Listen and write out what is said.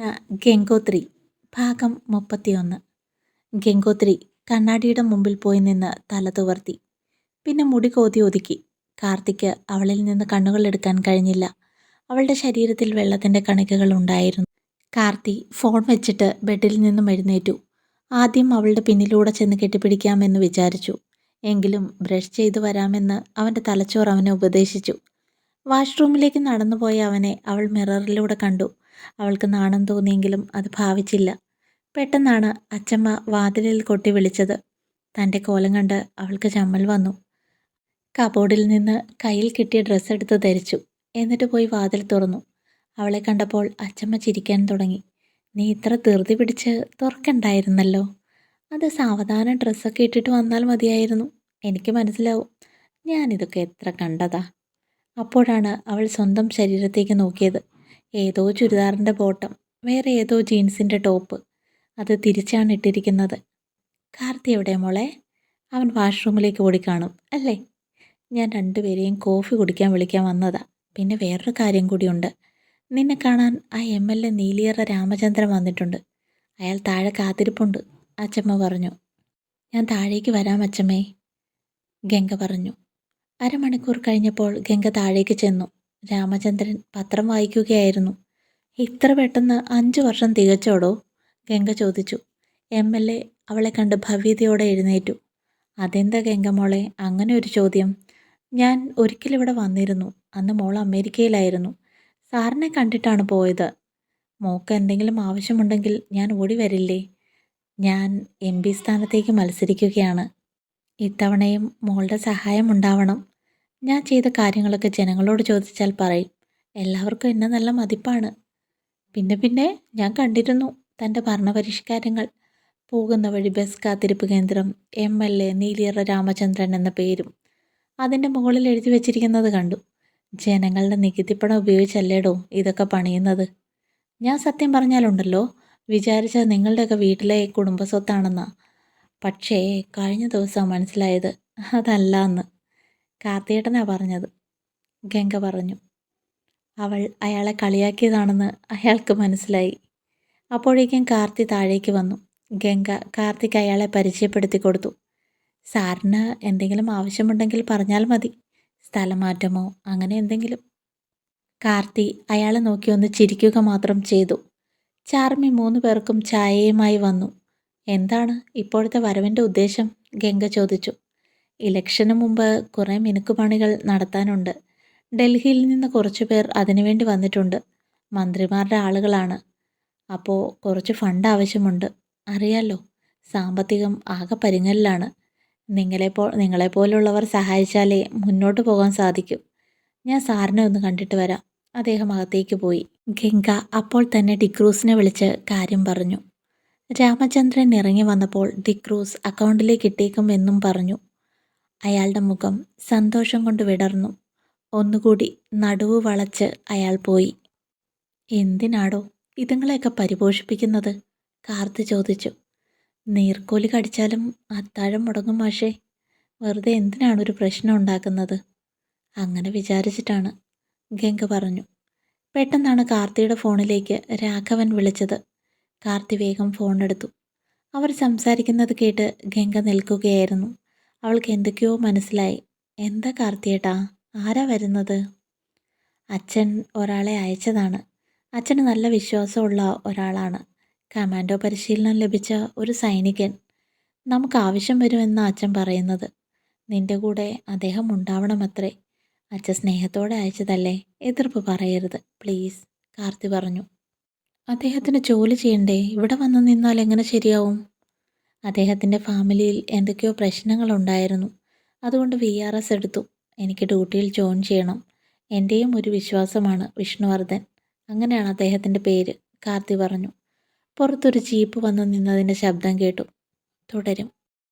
രചന ഗംഗോത്രി ഭാഗം മുപ്പത്തിയൊന്ന്. ഗംഗോത്രി കണ്ണാടിയുടെ മുമ്പിൽ പോയി നിന്ന് തലതുവർത്തി പിന്നെ മുടി കോതി ഒതുക്കി. കാർത്തിക്ക് അവളിൽ നിന്ന് കണ്ണുകൾ എടുക്കാൻ കഴിഞ്ഞില്ല. അവളുടെ ശരീരത്തിൽ വെള്ളത്തിന്റെ കണികകൾ ഉണ്ടായിരുന്നു. കാർത്തി ഫോൺ വെച്ചിട്ട് ബെഡിൽ നിന്നും എഴുന്നേറ്റു. ആദ്യം അവളുടെ പിന്നിലൂടെ ചെന്ന് കെട്ടിപ്പിടിക്കാമെന്ന് വിചാരിച്ചു. എങ്കിലും ബ്രഷ് ചെയ്ത് വരാമെന്ന് അവന്റെ തലച്ചോർ അവനെ ഉപദേശിച്ചു. വാഷ്റൂമിലേക്ക് നടന്നുപോയ അവനെ അവൾ മിററിലൂടെ കണ്ടു. അവൾക്ക് നാണം തോന്നിയെങ്കിലും അത് ഭാവിച്ചില്ല. പെട്ടെന്നാണ് അച്ചമ്മ വാതിലിൽ കൊട്ടി വിളിച്ചത്. തന്റെ കോലം കണ്ട് അവൾക്ക് ചമ്മൽ വന്നു. കബോർഡിൽ നിന്ന് കയ്യിൽ കിട്ടിയ ഡ്രസ്സ് എടുത്ത് ധരിച്ചു. എന്നിട്ട് പോയി വാതിൽ തുറന്നു. അവളെ കണ്ടപ്പോൾ അച്ചമ്മ ചിരിക്കാൻ തുടങ്ങി. നീ ഇത്ര ധൃതി പിടിച്ച് തുറക്കണ്ടായിരുന്നല്ലോ. അത് സാവധാനം ഡ്രസ്സൊക്കെ ഇട്ടിട്ട് വന്നാൽ മതിയായിരുന്നു. എനിക്ക് മനസ്സിലാവും. ഞാനിതൊക്കെ എത്ര കണ്ടതാ. അപ്പോഴാണ് അവൾ സ്വന്തം ശരീരത്തേക്ക് നോക്കിയത്. ഏതോ ചുരിദാറിന്റെ ബോട്ടം വേറെ ഏതോ ജീൻസിന്റെ ടോപ്പ്. അത് തിരിച്ചാണ് ഇട്ടിരിക്കുന്നത്. കാർത്തി എവിടെ മോളെ? അവൻ വാഷ്റൂമിലേക്ക് ഓടി കാണും അല്ലേ? ഞാൻ രണ്ടുപേരെയും കോഫി കുടിക്കാൻ വിളിക്കാൻ വന്നതാ. പിന്നെ വേറൊരു കാര്യം കൂടിയുണ്ട്. നിന്നെ കാണാൻ ആ M L A Neeliyara Ramachandran വന്നിട്ടുണ്ട്. അയാൾ താഴെ കാത്തിരിപ്പുണ്ട് അച്ചമ്മ പറഞ്ഞു. ഞാൻ താഴേക്ക് വരാം അച്ചമ്മേ. ഗംഗ പറഞ്ഞു. അരമണിക്കൂർ കഴിഞ്ഞപ്പോൾ ഗംഗ താഴേക്ക് ചെന്നു. രാമചന്ദ്രൻ പത്രം വായിക്കുകയായിരുന്നു. ഇത്ര പെട്ടെന്ന് അഞ്ചു വർഷം തികച്ചോടോ? ഗംഗ ചോദിച്ചു. എം. എൽ. എ. അവളെ കണ്ട് ഭവ്യതയോടെ എഴുന്നേറ്റു. അതെന്താ ഗംഗ മോളെ? അങ്ങനെ ഒരു ചോദ്യം. ഞാൻ ഒരിക്കലിവിടെ വന്നിരുന്നു. അന്ന് മോൾ അമേരിക്കയിലായിരുന്നു. സാറിനെ കണ്ടിട്ടാണ് പോയത്. മോക്ക് എന്തെങ്കിലും ആവശ്യമുണ്ടെങ്കിൽ ഞാൻ ഓടി വരില്ലേ? ഞാൻ എം. പി സ്ഥാനത്തേക്ക് മത്സരിക്കുകയാണ്. ഇത്തവണയും മോളുടെ സഹായം ഉണ്ടാവണം. ഞാൻ ചെയ്ത കാര്യങ്ങളൊക്കെ ജനങ്ങളോട് ചോദിച്ചാൽ പറയും. എല്ലാവർക്കും എന്നെ നല്ല മതിപ്പാണ്. പിന്നെ പിന്നെ ഞാൻ കണ്ടിരുന്നു തന്റെ ഭരണപരിഷ്കാരങ്ങൾ. പോകുന്ന വഴി ബസ് കാത്തിരിപ്പ് കേന്ദ്രം M L A Neeliyara Ramachandran എന്ന പേരും അതിന്റെ മുകളിൽ എഴുതി വച്ചിരിക്കുന്നത് കണ്ടു. ജനങ്ങളുടെ നികുതിപ്പണം ഉപയോഗിച്ചല്ലേടോ ഇതൊക്കെ പണിയുന്നത്? ഞാൻ സത്യം പറഞ്ഞാലുണ്ടല്ലോ വിചാരിച്ച നിങ്ങളുടെയൊക്കെ വീട്ടിലെ കുടുംബസ്വത്താണെന്നാ പക്ഷേ കഴിഞ്ഞ ദിവസം മനസ്സിലായത്. അതല്ല എന്ന് കാർത്തിയേട്ടനാ പറഞ്ഞത്. ഗംഗ പറഞ്ഞു. അവൾ അയാളെ കളിയാക്കിയതാണെന്ന് അയാൾക്ക് മനസ്സിലായി. അപ്പോഴേക്കും കാർത്തി താഴേക്ക് വന്നു. ഗംഗ കാർത്തിക്ക് അയാളെ പരിചയപ്പെടുത്തി കൊടുത്തു. സാറിന് എന്തെങ്കിലും ആവശ്യമുണ്ടെങ്കിൽ പറഞ്ഞാൽ മതി. സ്ഥലമാറ്റമോ അങ്ങനെ എന്തെങ്കിലും. കാർത്തി അയാളെ നോക്കി ഒന്ന് ചിരിക്കുക മാത്രം ചെയ്തു. ചാർമി മൂന്ന് പേർക്കും ചായയുമായി വന്നു. എന്താണ് ഇപ്പോഴത്തെ വരവിന്റെ ഉദ്ദേശം? ഗംഗ ചോദിച്ചു. ഇലക്ഷന് മുമ്പ് കുറേ മിനുക്കുപണികൾ നടത്താനുണ്ട്. ഡൽഹിയിൽ നിന്ന് കുറച്ച് പേർ അതിനുവേണ്ടി വന്നിട്ടുണ്ട്. മന്ത്രിമാരുടെ ആളുകളാണ്. അപ്പോൾ കുറച്ച് ഫണ്ട് ആവശ്യമുണ്ട്. അറിയാലോ സാമ്പത്തികം ആകെ പരിങ്ങലിലാണ്. നിങ്ങളെപ്പോ നിങ്ങളെപ്പോലുള്ളവർ സഹായിച്ചാലേ മുന്നോട്ട് പോകാൻ സാധിക്കും. ഞാൻ സാറിനെ ഒന്ന് കണ്ടിട്ട് വരാം. അദ്ദേഹം അകത്തേക്ക് പോയി. ഗംഗ അപ്പോൾ തന്നെ ഡിക്രൂസിനെ വിളിച്ച് കാര്യം പറഞ്ഞു. രാമചന്ദ്രൻ ഇറങ്ങി വന്നപ്പോൾ ഡിക്രൂസ് അക്കൗണ്ടിലേക്ക് ഇട്ടേക്കും എന്നും പറഞ്ഞു. അയാളുടെ മുഖം സന്തോഷം കൊണ്ട് വിടർന്നു. ഒന്നുകൂടി നടുവ് വളച്ച് അയാൾ പോയി. എന്തിനാടോ ഇതുങ്ങളെയൊക്കെ പരിപോഷിപ്പിക്കുന്നത്? കാർത്ത് ചോദിച്ചു. നീർക്കോലി കടിച്ചാലും അത്താഴം മുടങ്ങും മാഷേ. വെറുതെ എന്തിനാണ് ഒരു പ്രശ്നം ഉണ്ടാക്കുന്നത്? അങ്ങനെ വിചാരിച്ചിട്ടാണ് ഗംഗ പറഞ്ഞു. പെട്ടെന്നാണ് കാർത്തിയുടെ ഫോണിലേക്ക് രാഘവൻ വിളിച്ചത്. കാർത്തി വേഗം ഫോണെടുത്തു. അവർ സംസാരിക്കുന്നത് കേട്ട് ഗംഗ നിൽക്കുകയായിരുന്നു. അവൾക്ക് എന്തൊക്കെയോ മനസ്സിലായി. എന്താ കാർത്തിയേട്ടാ? ആരാ വരുന്നത്? അച്ഛൻ ഒരാളെ അയച്ചതാണ്. അച്ഛന് നല്ല വിശ്വാസമുള്ള ഒരാളാണ്. കമാൻഡോ പരിശീലനം ലഭിച്ച ഒരു സൈനികൻ. നമുക്ക് ആവശ്യം വരുമെന്ന് അച്ഛൻ പറയുന്നത്. നിന്റെ കൂടെ അദ്ദേഹം ഉണ്ടാവണമത്രേ. അച്ഛൻ സ്നേഹത്തോടെ അയച്ചതല്ലേ? എതിർപ്പ് പറയരുത്. പ്ലീസ് കാർത്തി പറഞ്ഞു. അദ്ദേഹത്തിന് ജോലി ചെയ്യണ്ടേ? ഇവിടെ വന്ന് നിന്നാൽ എങ്ങനെ ശരിയാവും? അദ്ദേഹത്തിന്റെ ഫാമിലിയിൽ എന്തൊക്കെയോ പ്രശ്നങ്ങളുണ്ടായിരുന്നു. അതുകൊണ്ട് വി ആർ എസ് എടുത്തു. എനിക്ക് ഡ്യൂട്ടിയിൽ ജോയിൻ ചെയ്യണം. എന്റെയും ഒരു വിശ്വാസമാണ് വിഷ്ണുവർദ്ധൻ. അങ്ങനെയാണ് അദ്ദേഹത്തിന്റെ പേര്. കാർത്തി പറഞ്ഞു. പുറത്തൊരു ജീപ്പ് വന്നു നിന്നതിന്റെ ശബ്ദം കേട്ടു. തുടരും.